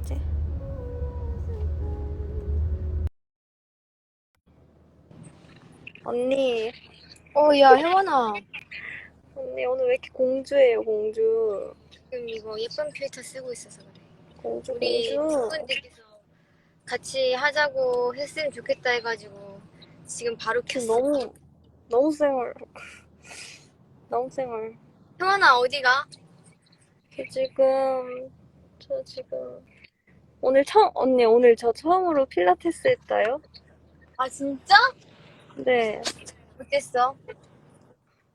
있지? 언니, 어, 야, 혜원아. 언니 오늘 왜 이렇게 공주예요, 공주? 지금 이거 예쁜 필터 쓰고 있어서 그래. 공주, 우리 공주. 친구들께서 같이 하자고 했으면 좋겠다 해가지고 지금 바로 켰어. 너무, 너무 생얼. 너무 생얼. 혜원아 어디가? 지금, 저 지금 오늘 처음, 언니 오늘 저 처음으로 필라테스 했다요? 아, 진짜? 네, 어땠어?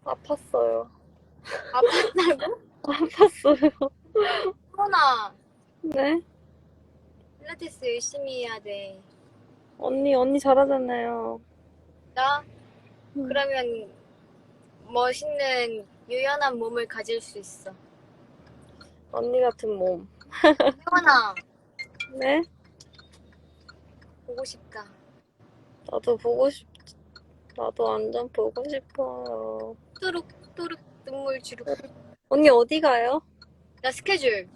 아팠어요. 아팠다고? 아팠어요. 혜원아, 네? 필라테스 열심히 해야 돼. 언니, 언니 잘하잖아요. 나? 음. 그러면 멋있는 유연한 몸을 가질 수 있어. 언니 같은 몸. 혜원아, 네? 보고 싶다. 나도 보고 싶, 나도 완전 보고 싶어요. 또룩, 또룩, 눈물 주룩. 언니 어디 가요? 나 스케줄.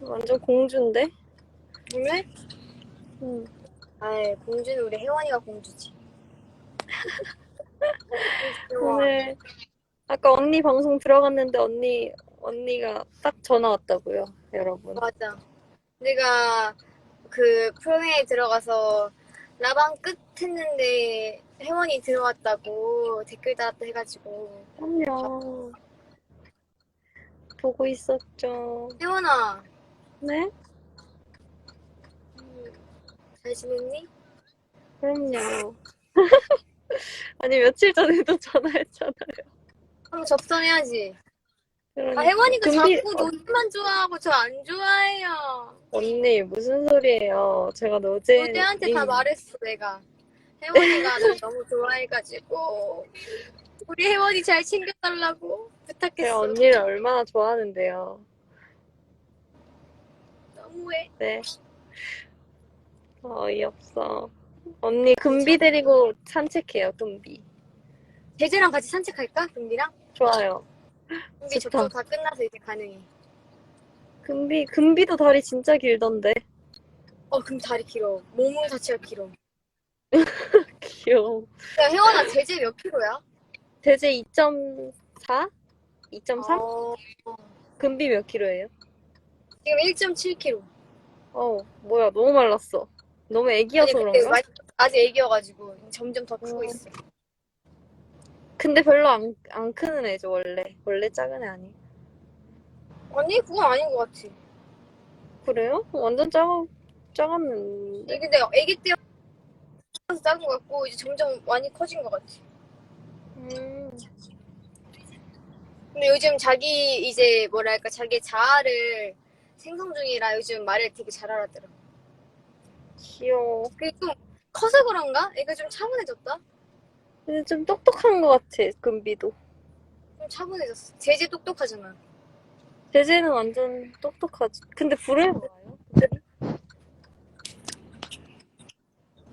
완전 공주인데? 오늘? 응. 아이, 공주는 우리 혜원이가 공주지. 오늘 아까 언니 방송 들어갔는데 언니 언니가 딱 전화 왔다고요, 여러분. 맞아. 내가 그 프로그램에 들어가서 라방 끝 했는데 혜원이 들어왔다고 댓글 달았다 해가지고 그럼요. 보고 있었죠. 혜원아 네? 음, 잘 지냈니? 그럼요. 아니 며칠 전에도 전화했잖아요. 한번 접선해야지. 아 그러니까. 혜원이가 근데- 자꾸 노즈만 좋아하고 저 안 좋아해요. 언니 무슨 소리예요? 제가 어제 노제한테 다 님- 말했어 내가. 혜원이가 날 너무 좋아해가지고 우리 혜원이 잘 챙겨달라고 제가 부탁했어. 언니를 얼마나 좋아하는데요. 너무해. 네. 어이없어. 언니 금비 데리고 산책해요, 금비. 제재랑 같이 산책할까? 금비랑? 좋아요. 금비 좋다. 접종 다 끝나서 이제 가능해. 금비, 금비도 다리 진짜 길던데. 어, 그럼 다리 길어. 몸 자체가 길어. 귀여워. 야, 혜원아, 제재 몇 킬로야? 대제 2.4? 2.3? 어, 금비 몇 킬로예요? 지금 1.7 킬로. 어, 뭐야, 너무 말랐어. 너무 애기여서 그런가? 아직 애기여가지고 점점 더 크고 음. 있어. 근데 별로 안, 안 크는 애죠, 원래. 원래 작은 애 아니. 아니, 그건 아닌 것 같아. 그래요? 완전 작아, 작았는데. 이게 근데 애기 때여서 작은 것 같고, 이제 점점 많이 커진 것 같아. 음, 근데 요즘 자기, 이제 뭐랄까, 자기 자아를 생성 중이라 요즘 말을 되게 잘 알아들어. 귀여워. 그게 좀 커서 그런가? 애가 좀 차분해졌다? 근데 좀 똑똑한 것 같아, 금비도. 좀 차분해졌어. 제재 똑똑하잖아. 제재는 완전 똑똑하지. 근데 부르면 와요?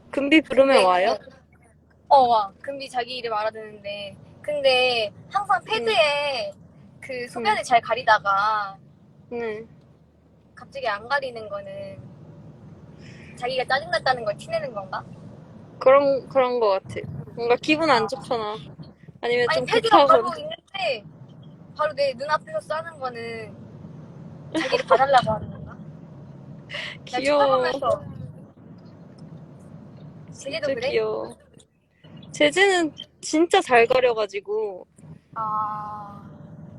금비 부르면 네. 와요? 어, 와. 금비 자기 이름 알아듣는데. 근데 항상 패드에 그 소변을 잘 가리다가 네. 갑자기 안 가리는 거는 자기가 짜증났다는 걸 티내는 건가? 그런, 그런 것 같아. 뭔가 기분 안 좋거나. 아니면 아니, 좀 패드가 급하거나. 바로 있는데 바로 내 눈앞에서 싸는 거는 자기를 봐달라고 하는 건가? 나 귀여워. 쳐다보면서 제재도 진짜 그래? 귀여워. 제재는 진짜 잘 가려가지고, 아...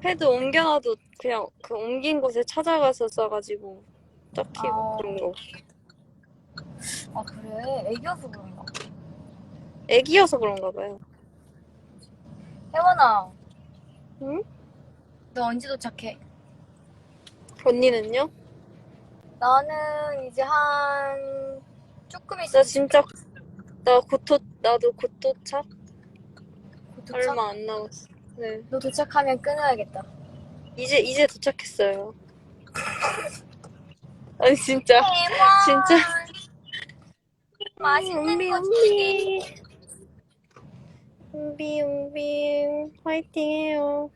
패드 옮겨놔도 그냥 그 옮긴 곳에 찾아가서 써가지고, 딱히 아. 그런 거. 아 그래? 애기여서 그런가? 애기여서 그런가 봐요. 혜원아 응? 너 언제 도착해? 언니는요? 나는 이제 한 조금 나 있으면 진짜, 나곧 도, 나도 곧 도착? 얼마 안 남았어. 네. 너 도착하면 끊어야겠다. 이제, 이제 도착했어요. 아니, 진짜. 진짜. 맛있는 은비, 거 줄게. 은비. 은비, 은비. 화이팅 해요.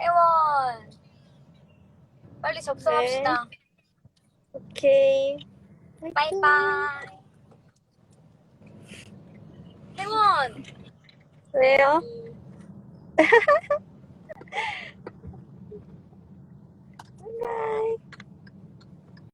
혜원 빨리 접선합시다. 오케이. 바이바이. 혜원 왜요?